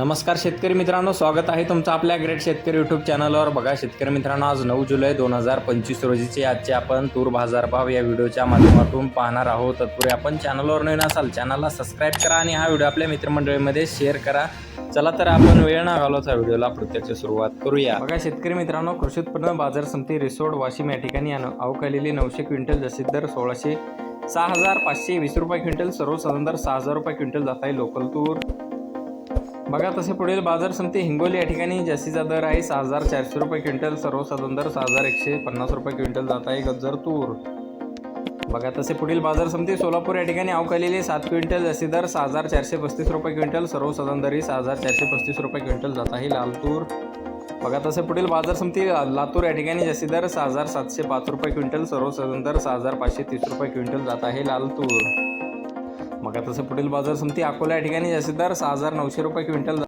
नमस्कार शेतकरी मित्रांनो स्वागत आहे तुमचं आपल्या ग्रेट शेतकरी यूट्यूब चॅनलवर बघा शेतकरी मित्रांनो आज नऊ जुलै दोन हजार पंचवीस रोजीचे आजचे आपण तूर बाजारभाव या व्हिडिओच्या माध्यमातून पाहणार आहोत. तत्पूर्वी आपण चॅनलवर नवीन असाल चॅनलला सबस्क्राईब करा आणि हा व्हिडिओ आपल्या मित्रमंडळीमध्ये शेअर करा. चला तर आपण वेळ न घालवता व्हिडिओला प्रत्यक्ष सुरुवात करूया. बघा शेतकरी मित्रांनो कृषी उत्पन्न बाजार समिती रिसोड वाशिम या ठिकाणी अवकालेली नऊशे क्विंटल जसे दर सोळाशे सहा हजार पाचशे वीस रुपये क्विंटल सर्वसाधारण दर सहा हजार रुपये क्विंटल जात आहे लोकल तूर. बघा तसे पुढील बाजार समिती हिंगोली या ठिकाणी जास्तीचा दर आहे. सहा हजार चारशे रुपये क्विंटल सर्वसाधारण दर सहा हजार एकशे पन्नास रुपये क्विंटल जात आहे गजर तूर. बघा तसे पुढील बाजार समिती सोलापूर या ठिकाणी अवकालेले सात क्विंटल जास्ती दर सहा हजार चारशे पस्तीस रुपये क्विंटल सर्वसाधारण दरी सहा हजार चारशे पस्तीस रुपये क्विंटल जात आहे लाल तूर. बघा तसे पुढील बाजार समिती लातूर या ठिकाणी जास्ती दर सहा हजार सातशे पाच रुपये क्विंटल सर्वसाधारण दर सहा हजार पाचशे तीस रुपये क्विंटल जात आहे लाल तूर. बघा तसं पुढील बाजार समिती अकोला या ठिकाणी जास्तीत सहा हजार नऊशे रुपये क्विंटल